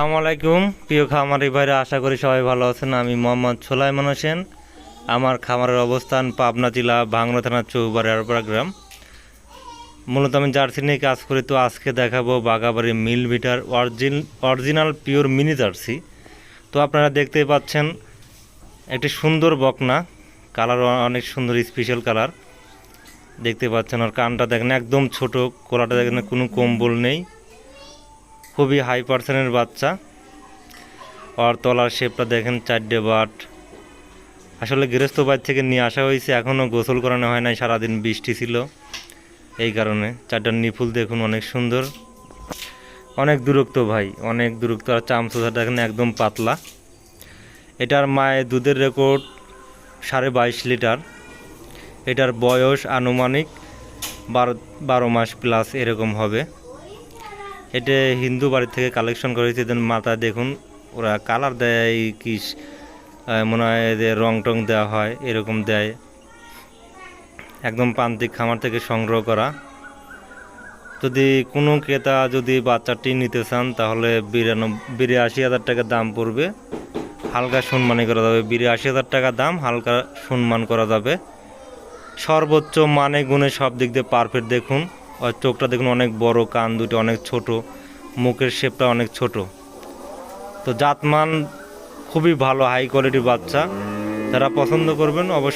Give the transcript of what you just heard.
আসসালামু আলাইকুম। প্রিয় খামারি ভাইরা, আশা করি সবাই ভালো আছেন। আমি মোহাম্মদ সোলাইমান হোসেন। আমার খামারের অবস্থান পাবনা জেলা ভাঙড়া থানা চৌবাড়ি গ্রাম। মূলত আমি জার্সি নিয়ে কাজ করি, তো আজকে দেখাবো বাগাবাড়ি মিল ভিটার origin, original pure mini jersey. তো আপনারা দেখতেই পাচ্ছেন, একটি সুন্দর বকনা। কালার অনেক সুন্দর স্পেশাল কালার। দেখতে পাচ্ছেন, আর কানটা দেখেন একদম ছোট, কোলাটা দেখেন কোনো কম্বল নেই। খুবই হাই পার্সেন্টের বাচ্চা। আর তলার শেপটা দেখেন চারটে বাট। আসলে গৃহস্থ বাড়ি থেকে নিয়ে আসা হয়েছে এখনও গোসল করানো হয় নাই, সারাদিন বৃষ্টি ছিল। এই কারণে চারটার নিফুল দেখুন অনেক সুন্দর। অনেক দূরত্ব ভাই, অনেক দূরত্ব। আর চামচোষা দেখেন একদম পাতলা। এটার মায়ের দুধের রেকর্ড সাড়ে বাইশ লিটার। এটার বয়স আনুমানিক বারো বারো মাস প্লাস এরকম হবে। এটা হিন্দু বাড়ি থেকে কালেকশন করেছে দেন মাথা দেখুন, ওরা কালার দেয় কি মনে হয় যে রং টং দেওয়া হয়, এরকম দেয়। একদম প্রান্তিক খামার থেকে সংগ্রহ করা। যদি কোনো ক্রেতা যদি বাচ্চাটি নিতে চান, তাহলে বিরানব্বই বিরাশি হাজার টাকা দাম পড়বে। হালকা সম্মানী করা যাবে। বিরাশি হাজার টাকা দাম, হালকা সম্মান করা যাবে। সর্বোচ্চ মানে গুণে সব দিক দিয়ে পারফেক্ট দেখুন। আর চোখটা দেখুন অনেক বড়, কান দুটো অনেক ছোট, মুখের শেপটা অনেক ছোট। তো জাতমান খুবই ভালো হাই কোয়ালিটির বাচ্চা। যারা পছন্দ করবেন অবশ্যই